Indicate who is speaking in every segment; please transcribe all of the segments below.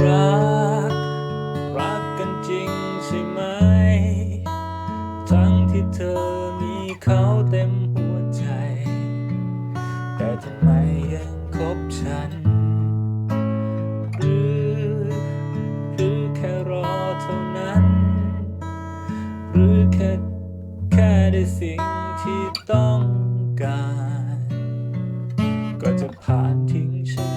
Speaker 1: รัก รักกันจริงใช่ไหม ทั้งที่เธอมีเขาเต็มหัวใจ แต่ทำไมยังคบฉัน หรือหรือแค่รอเท่านั้น หรือแค่แค่ได้สิ่งที่ต้องการ ก็จะผ่านทิ้งฉัน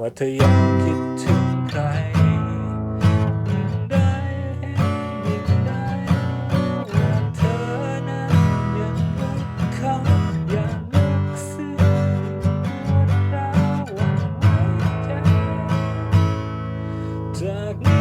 Speaker 1: ว่าเธอยังคิดถึงใครได้ยินได้ว่าเธอนั้นยังรักเขายังรักซึ้งรักราวังไว้ใจ